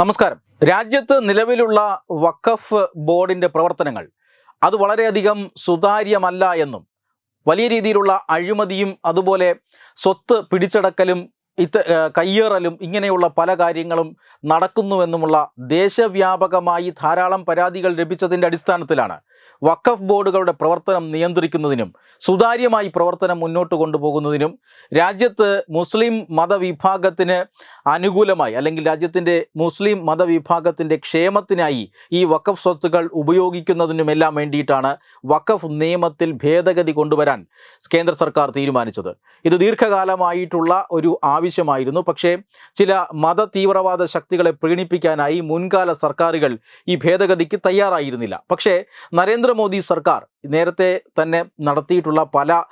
നമസ്കാരം. രാജ്യത്ത് നിലവിലുള്ള വഖഫ് ബോർഡിന്റെ പ്രവർത്തനങ്ങൾ അത് വളരെയധികം സുതാര്യമല്ല എന്നും വലിയ രീതിയിലുള്ള അഴിമതിയും അതുപോലെ സ്വത്ത് പിടിച്ചടക്കലും ഇത്ത കയ്യേറലും ഇങ്ങനെയുള്ള പല കാര്യങ്ങളും നടക്കുന്നുവെന്നുമുള്ള ദേശവ്യാപകമായി ധാരാളം പരാതികൾ ലഭിച്ചതിന്റെ അടിസ്ഥാനത്തിലാണ് വഖഫ് ബോർഡുകളുടെ പ്രവർത്തനം നിയന്ത്രിക്കുന്നതിനും സുതാര്യമായി പ്രവർത്തനം മുന്നോട്ട് കൊണ്ടുപോകുന്നതിനും രാജ്യത്ത് മുസ്ലിം മതവിഭാഗത്തിന് അനുകൂലമായി അല്ലെങ്കിൽ രാജ്യത്തിന്റെ മുസ്ലിം മതവിഭാഗത്തിന്റെ ക്ഷേമത്തിനായി ഈ വഖഫ് സ്വത്തുകൾ ഉപയോഗിക്കുന്നതിനുമെല്ലാം വേണ്ടിയിട്ടാണ് വഖഫ് നിയമത്തിൽ ഭേദഗതി കൊണ്ടുവരാൻ കേന്ദ്ര സർക്കാർ തീരുമാനിച്ചത്. ഇത് ദീർഘകാലമായിട്ടുള്ള ഒരു ആവശ്യമായിരുന്നു. പക്ഷേ ചില മത തീവ്രവാദ ശക്തികളെ പ്രീണിപ്പിക്കാനായി മുൻകാല സർക്കാരുകൾ ഈ ഭേദഗതിക്ക് തയ്യാറായിരുന്നില്ല. പക്ഷേ നരേന്ദ്രമോദി സർക്കാർ നേരത്തെ തന്നെ നടത്തിയിട്ടുള്ള പല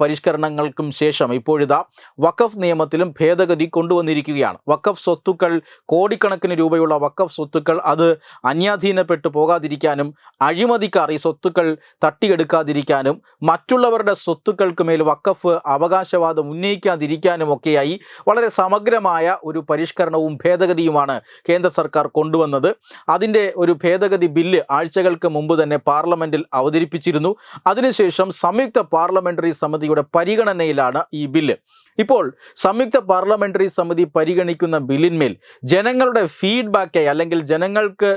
പരിഷ്കരണങ്ങൾക്കും ശേഷം ഇപ്പോഴിതാ വഖഫ് നിയമത്തിലും ഭേദഗതി കൊണ്ടുവന്നിരിക്കുകയാണ്. വഖഫ് സ്വത്തുക്കൾ കോടിക്കണക്കിന് രൂപയുള്ള വഖഫ് സ്വത്തുക്കൾ അത് അന്യാധീനപ്പെട്ടു പോകാതിരിക്കാനും അഴിമതിക്കാർ ഈ സ്വത്തുക്കൾ തട്ടിയെടുക്കാതിരിക്കാനും മറ്റുള്ളവരുടെ സ്വത്തുക്കൾക്ക് മേൽ വഖഫ് അവകാശവാദം ഉന്നയിക്കാതിരിക്കാനും ഒക്കെയായി വളരെ സമഗ്രമായ ഒരു പരിഷ്കരണവും ഭേദഗതിയുമാണ് കേന്ദ്ര സർക്കാർ കൊണ്ടുവന്നത്. അതിന്റെ ഒരു ഭേദഗതി ബില്ല് ആഴ്ചകൾക്ക് മുമ്പ് തന്നെ പാർലമെന്റിൽ അവതരിപ്പിച്ചിരുന്നു അതിനുശേഷം സംയുക്ത പാർലമെന്ററി സമിതിയുടെ പരിഗണനയിലാണ് ഈ ബില്ല്. ഇപ്പോൾ സംയുക്ത പാർലമെന്ററി സമിതി പരിഗണിക്കുന്ന ബില്ലിന്മേൽ ജനങ്ങളുടെ ഫീഡ്ബാക്കായി അല്ലെങ്കിൽ ജനങ്ങൾക്ക്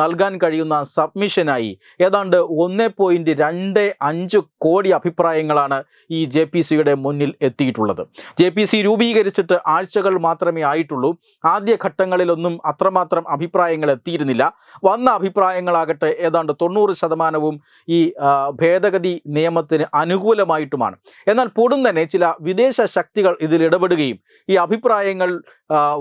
നൽകാൻ കഴിയുന്ന സബ്മിഷനായി ഏതാണ്ട് ഒന്ന് പോയിന്റ് രണ്ട് അഞ്ച് കോടി അഭിപ്രായങ്ങളാണ് ഈ ജെ പി സിയുടെ മുന്നിൽ എത്തിയിട്ടുള്ളത്. ജെ പി സി രൂപീകരിച്ചിട്ട് ആഴ്ചകൾ മാത്രമേ ആയിട്ടുള്ളൂ. ആദ്യഘട്ടങ്ങളിലൊന്നും അത്രമാത്രം അഭിപ്രായങ്ങൾ എത്തിയിരുന്നില്ല. വന്ന അഭിപ്രായങ്ങളാകട്ടെ ഏതാണ്ട് തൊണ്ണൂറ് ശതമാനവും ഈ ഭേദഗതി നിയമത്തിന് അനുകൂലമായിട്ടുമാണ്. എന്നാൽ പൊടും തന്നെ ചില വിദേശ ശക്തികൾ ഇതിൽ ഇടപെടുകയും ഈ അഭിപ്രായങ്ങൾ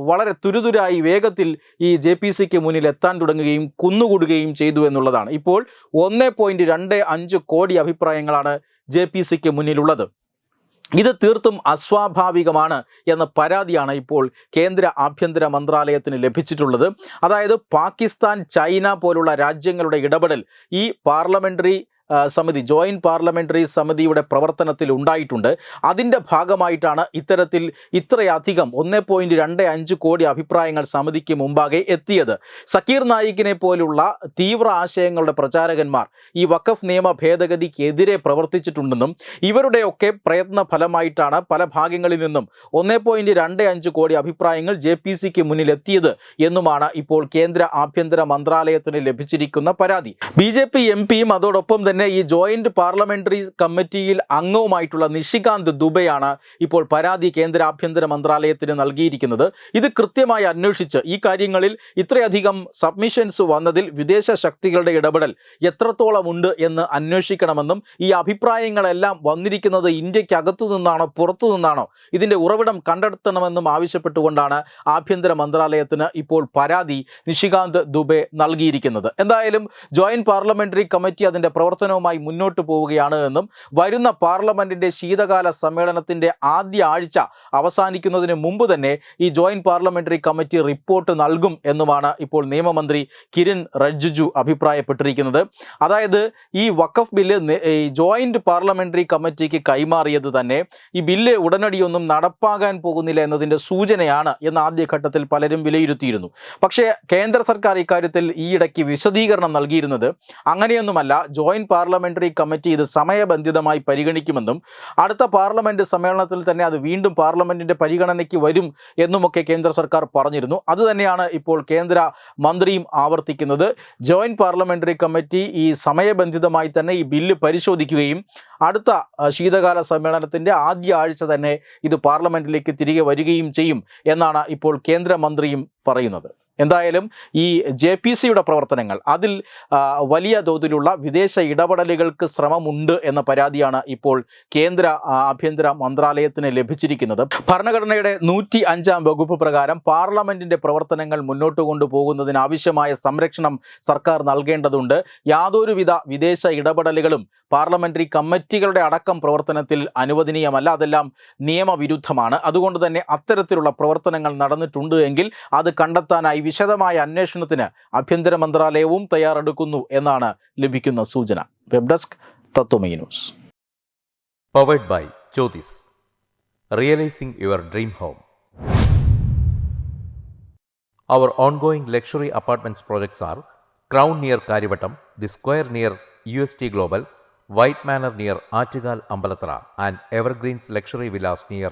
വളരെ തുരുതുരായി വേഗത്തിൽ ഈ ജെ പി സിക്ക് മുന്നിൽ എത്താൻ തുടങ്ങുകയും കുന്നുകൂടുകയും ചെയ്തു എന്നുള്ളതാണ്. ഇപ്പോൾ ഒന്ന് പോയിന്റ് രണ്ട് അഞ്ച് കോടി അഭിപ്രായങ്ങളാണ് ജെ പി സിക്ക് മുന്നിലുള്ളത്. ഇത് തീർത്തും അസ്വാഭാവികമാണ് എന്ന പരാതിയാണ് ഇപ്പോൾ കേന്ദ്ര ആഭ്യന്തര മന്ത്രാലയത്തിന് ലഭിച്ചിട്ടുള്ളത്. അതായത് പാകിസ്ഥാൻ ചൈന പോലുള്ള രാജ്യങ്ങളുടെ ഇടപെടൽ ഈ പാർലമെന്ററി ആ, സമിതി ജോയിന്റ് പാർലമെന്ററി സമിതിയുടെ പ്രവർത്തനത്തിൽ ഉണ്ടായിട്ടുണ്ട്. അതിന്റെ ഭാഗമായിട്ടാണ് ഇത്തരത്തിൽ ഇത്രയധികം ഒന്ന് പോയിന്റ് രണ്ട് അഞ്ച് കോടി അഭിപ്രായങ്ങൾ സമിതിക്ക് മുമ്പാകെ എത്തിയത്. സക്കീർ നായിക്കിനെ പോലുള്ള തീവ്ര ആശയങ്ങളുടെ പ്രചാരകന്മാർ ഈ വഖഫ് നിയമ ഭേദഗതിക്കെതിരെ പ്രവർത്തിച്ചിട്ടുണ്ടെന്നും ഇവരുടെയൊക്കെ പ്രയത്ന ഫലമായിട്ടാണ് പല ഭാഗങ്ങളിൽ നിന്നും ഒന്ന് പോയിന്റ് രണ്ട് അഞ്ച് കോടി അഭിപ്രായങ്ങൾ ജെ പി സിക്ക് മുന്നിൽ എത്തിയത് എന്നുമാണ് ഇപ്പോൾ കേന്ദ്ര ആഭ്യന്തര മന്ത്രാലയത്തിന് ലഭിച്ചിരിക്കുന്ന പരാതി. ബി ജെ പി എം പിയും അതോടൊപ്പം തന്നെ ഈ ജോയിന്റ് പാർലമെന്ററി കമ്മിറ്റിയിൽ അംഗവുമായിട്ടുള്ള നിഷികാന്ത് ദുബെയാണ് ഇപ്പോൾ പരാതി കേന്ദ്ര ആഭ്യന്തര മന്ത്രാലയത്തിന് നൽകിയിരിക്കുന്നത്. ഇത് കൃത്യമായി അന്വേഷിച്ച് ഈ കാര്യങ്ങളിൽ ഇത്രയധികം സബ്മിഷൻസ് വന്നതിൽ വിദേശ ശക്തികളുടെ ഇടപെടൽ എത്രത്തോളം ഉണ്ട് എന്ന് അന്വേഷിക്കണമെന്നും ഈ അഭിപ്രായങ്ങളെല്ലാം വന്നിരിക്കുന്നത് ഇന്ത്യക്കകത്തു നിന്നാണോ പുറത്തു നിന്നാണോ ഇതിന്റെ ഉറവിടം കണ്ടെത്തണമെന്നും ആവശ്യപ്പെട്ടുകൊണ്ടാണ് ആഭ്യന്തര മന്ത്രാലയത്തിന് ഇപ്പോൾ പരാതി നിഷികാന്ത് ദുബെ നൽകിയിരിക്കുന്നത്. എന്തായാലും ജോയിന്റ് പാർലമെന്ററി കമ്മിറ്റി അതിന്റെ പ്രവർത്തനവുമായി മുന്നോട്ട് പോവുകയാണ് എന്നും വരുന്ന പാർലമെന്റിന്റെ ശീതകാല സമ്മേളനത്തിന്റെ ആദ്യ ആഴ്ച അവസാനിക്കുന്നതിന് മുമ്പ് തന്നെ ഈ ജോയിന്റ് പാർലമെന്ററി കമ്മിറ്റി റിപ്പോർട്ട് നൽകും എന്നുമാണ് ഇപ്പോൾ നിയമമന്ത്രി കിരൺ റിജിജു അഭിപ്രായപ്പെട്ടിരിക്കുന്നത്. അതായത് ഈ വഖഫ് ബില്ല് ഈ ജോയിന്റ് പാർലമെന്ററി കമ്മിറ്റിക്ക് കൈമാറിയത് തന്നെ ഈ ബില്ല് ഉടനടിയൊന്നും നടപ്പാകാൻ പോകുന്നില്ല എന്നതിന്റെ സൂചനയാണ് എന്ന് ആദ്യഘട്ടത്തിൽ പലരും വിലയിരുത്തിയിരുന്നു. പക്ഷേ കേന്ദ്ര സർക്കാർ ഇക്കാര്യത്തിൽ ഈയിടയ്ക്ക് വിശദീകരണം നൽകിയിരുന്നത് അങ്ങനെയൊന്നുമല്ല. ജോയിന്റ് പാർലമെന്ററി കമ്മിറ്റി ഇത് സമയബന്ധിതമായി പരിഗണിക്കുമെന്നും അടുത്ത പാർലമെന്റ് സമ്മേളനത്തിൽ തന്നെ അത് വീണ്ടും പാർലമെന്റിന്റെ പരിഗണനയ്ക്ക് വരും എന്നുമൊക്കെ കേന്ദ്ര സർക്കാർ പറഞ്ഞിരുന്നു. അതുതന്നെയാണ് ഇപ്പോൾ കേന്ദ്ര മന്ത്രിയും ആവർത്തിക്കുന്നത്. ജോയിന്റ് പാർലമെന്ററി കമ്മിറ്റി ഈ സമയബന്ധിതമായി തന്നെ ഈ ബില്ല് പരിശോധിക്കുകയും അടുത്ത ശീതകാല സമ്മേളനത്തിന്റെ ആദ്യ ആഴ്ച തന്നെ ഇത് പാർലമെന്റിലേക്ക് തിരികെ വരികയും ചെയ്യും എന്നാണ് ഇപ്പോൾ കേന്ദ്രമന്ത്രിയും പറയുന്നത്. എന്തായാലും ഈ ജെ പി സിയുടെ പ്രവർത്തനങ്ങൾ അതിൽ വലിയ തോതിലുള്ള വിദേശ ഇടപെടലുകൾക്ക് ശ്രമമുണ്ട് എന്ന പരാതിയാണ് ഇപ്പോൾ കേന്ദ്ര ആഭ്യന്തര മന്ത്രാലയത്തിന് ലഭിച്ചിരിക്കുന്നത്. ഭരണഘടനയുടെ നൂറ്റി അഞ്ചാം വകുപ്പ് പ്രകാരം പാർലമെന്റിന്റെ പ്രവർത്തനങ്ങൾ മുന്നോട്ട് കൊണ്ടുപോകുന്നതിനാവശ്യമായ സംരക്ഷണം സർക്കാർ നൽകേണ്ടതുണ്ട്. യാതൊരുവിധ വിദേശ ഇടപെടലുകളും പാർലമെന്ററി കമ്മിറ്റികളുടെ അടക്കം പ്രവർത്തനത്തിൽ അനുവദനീയമല്ല. അതെല്ലാം നിയമവിരുദ്ധമാണ്. അതുകൊണ്ട് തന്നെ അത്തരത്തിലുള്ള പ്രവർത്തനങ്ങൾ നടന്നിട്ടുണ്ട് എങ്കിൽ അത് കണ്ടെത്താനായി വിശദമായ അന്വേഷണത്തിന് ആഭ്യന്തര മന്ത്രാലയവും തയ്യാറെടുക്കുന്നു എന്നാണ് ലഭിക്കുന്ന സൂചന web desk Tatwamayi news powered by Jyothis realising your dream home Our ongoing luxury apartments projects are Crown near Karivattam, The Square near UST Global, White Manor near Achigal Ambalatra, and Evergreens Luxury Villas near